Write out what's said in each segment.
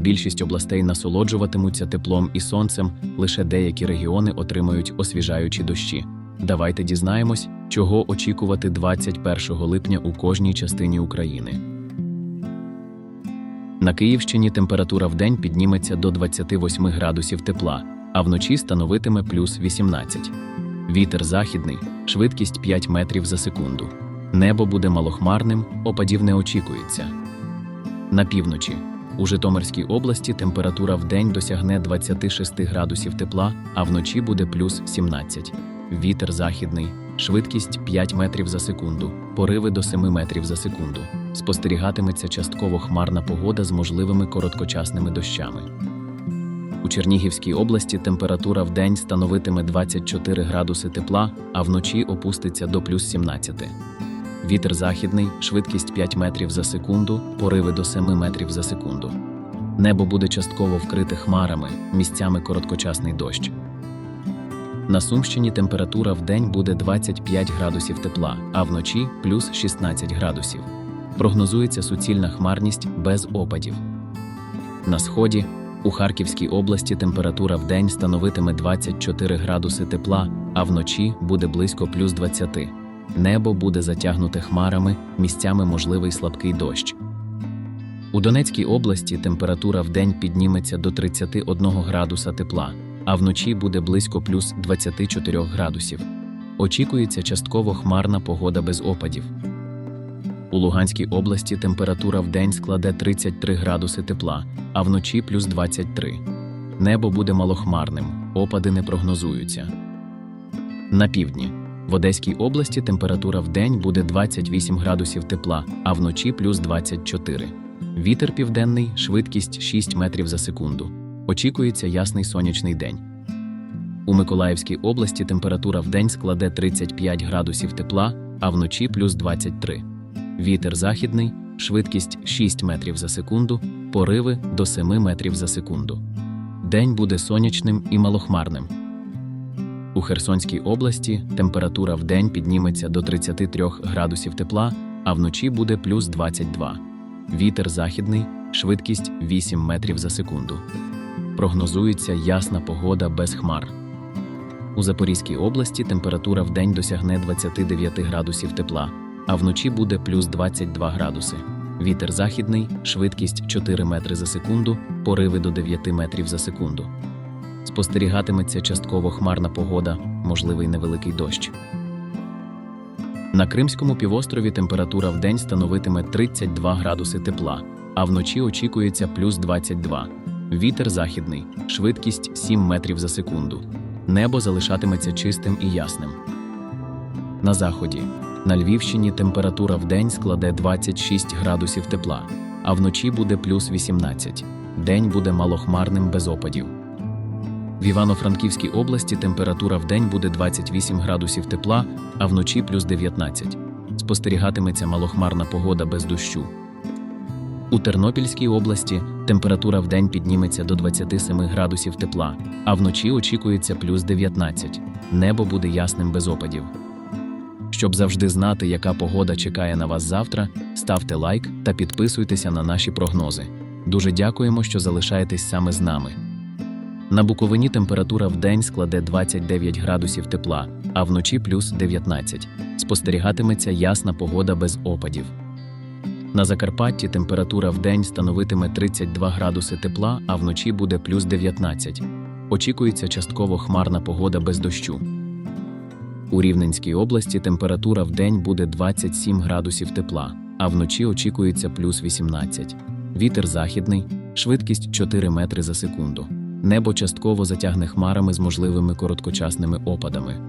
Більшість областей насолоджуватимуться теплом і сонцем, лише деякі регіони отримають освіжаючі дощі. Давайте дізнаємось, чого очікувати 21 липня у кожній частині України. На Київщині температура вдень підніметься до 28 градусів тепла, а вночі становитиме плюс 18. Вітер західний, швидкість 5 метрів за секунду. Небо буде малохмарним, опадів не очікується. На півночі. У Житомирській області температура вдень досягне 26 градусів тепла, а вночі буде плюс 17. Вітер західний, швидкість 5 метрів за секунду, пориви до 7 метрів за секунду. Спостерігатиметься частково хмарна погода з можливими короткочасними дощами. У Чернігівській області температура вдень становитиме 24 градуси тепла, а вночі опуститься до плюс 17. Вітер західний, швидкість 5 метрів за секунду, пориви до 7 метрів за секунду. Небо буде частково вкрите хмарами, місцями короткочасний дощ. На Сумщині температура вдень буде 25 градусів тепла, а вночі плюс 16 градусів. Прогнозується суцільна хмарність без опадів. На сході у Харківській області температура вдень становитиме 24 градуси тепла, а вночі буде близько плюс 20. Небо буде затягнуте хмарами, місцями можливий слабкий дощ. У Донецькій області температура вдень підніметься до 31 градуса тепла, а вночі буде близько плюс 24 градусів. Очікується частково хмарна погода без опадів. У Луганській області температура вдень складе 33 градуси тепла, а вночі плюс 23. Небо буде малохмарним, опади не прогнозуються. На півдні. В Одеській області температура вдень буде 28 градусів тепла, а вночі плюс 24. Вітер південний, швидкість 6 метрів за секунду. Очікується ясний сонячний день. У Миколаївській області температура вдень складе 35 градусів тепла, а вночі плюс 23. Вітер західний, швидкість 6 метрів за секунду, пориви до 7 метрів за секунду. День буде сонячним і малохмарним. У Херсонській області температура вдень підніметься до 33 градусів тепла, а вночі буде плюс 22. Вітер західний, швидкість 8 метрів за секунду. Прогнозується ясна погода без хмар. У Запорізькій області температура вдень досягне 29 градусів тепла, а вночі буде плюс 22 градуси. Вітер західний, швидкість 4 метри за секунду, пориви до 9 метрів за секунду. Спостерігатиметься частково хмарна погода, можливий невеликий дощ. На Кримському півострові температура вдень становитиме 32 градуси тепла, а вночі очікується плюс 22. Вітер західний, швидкість 7 метрів за секунду. Небо залишатиметься чистим і ясним. На заході. На Львівщині температура вдень складе 26 градусів тепла, а вночі буде плюс 18. День буде малохмарним без опадів. В Івано-Франківській області температура вдень буде 28 градусів тепла, а вночі плюс 19. Спостерігатиметься малохмарна погода без дощу. У Тернопільській області температура вдень підніметься до 27 градусів тепла, а вночі очікується плюс 19. Небо буде ясним без опадів. Щоб завжди знати, яка погода чекає на вас завтра, ставте лайк та підписуйтеся на наші прогнози. Дуже дякуємо, що залишаєтесь саме з нами. На Буковині температура вдень складе 29 градусів тепла, а вночі плюс 19. Спостерігатиметься ясна погода без опадів. На Закарпатті температура вдень становитиме 32 градуси тепла, а вночі буде плюс 19. Очікується частково хмарна погода без дощу. У Рівненській області температура вдень буде 27 градусів тепла, а вночі очікується плюс 18. Вітер західний, швидкість 4 метри за секунду. Небо частково затягне хмарами з можливими короткочасними опадами.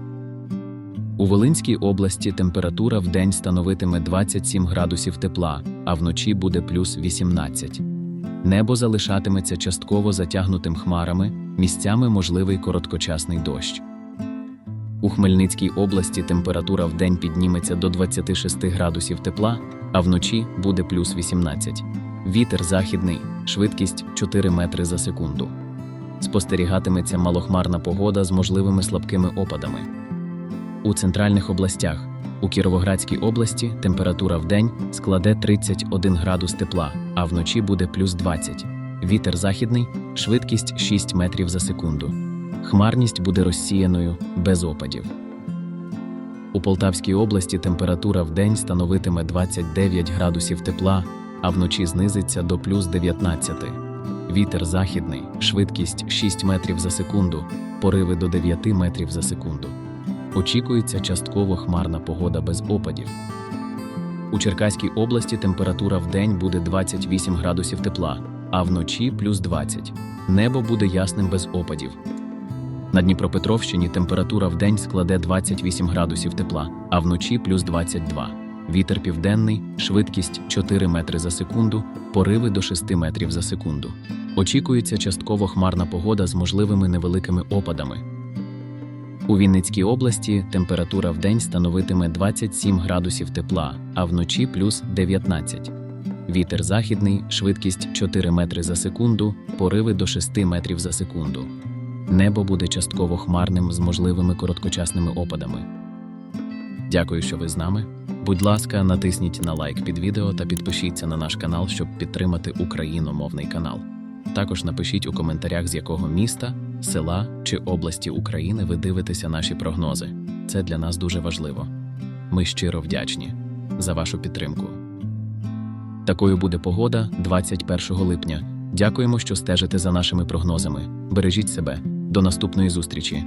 У Волинській області температура вдень становитиме 27 градусів тепла, а вночі буде плюс 18. Небо залишатиметься частково затягнутим хмарами, місцями можливий короткочасний дощ. У Хмельницькій області температура вдень підніметься до 26 градусів тепла, а вночі буде плюс 18. Вітер західний, швидкість 4 метри за секунду. Спостерігатиметься малохмарна погода з можливими слабкими опадами. У центральних областях у Кіровоградській області температура вдень складе 31 градус тепла, а вночі буде плюс 20. Вітер західний, швидкість 6 метрів за секунду. Хмарність буде розсіяною без опадів. У Полтавській області температура вдень становитиме 29 градусів тепла, а вночі знизиться до плюс 19. Вітер західний, швидкість 6 метрів за секунду, пориви до 9 метрів за секунду. Очікується частково хмарна погода без опадів. У Черкаській області температура вдень буде 28 градусів тепла, а вночі плюс 20. Небо буде ясним без опадів. На Дніпропетровщині температура вдень складе 28 градусів тепла, а вночі плюс 22. Вітер південний, швидкість 4 метри за секунду, пориви до 6 метрів за секунду. Очікується частково хмарна погода з можливими невеликими опадами. У Вінницькій області температура вдень становитиме 27 градусів тепла, а вночі плюс 19. Вітер західний, швидкість 4 метри за секунду, пориви до 6 метрів за секунду. Небо буде частково хмарним з можливими короткочасними опадами. Дякую, що ви з нами. Будь ласка, натисніть на лайк під відео та підпишіться на наш канал, щоб підтримати україномовний канал. Також напишіть у коментарях, з якого міста, села чи області України ви дивитеся наші прогнози. Це для нас дуже важливо. Ми щиро вдячні за вашу підтримку. Такою буде погода 21 липня. Дякуємо, що стежите за нашими прогнозами. Бережіть себе. До наступної зустрічі.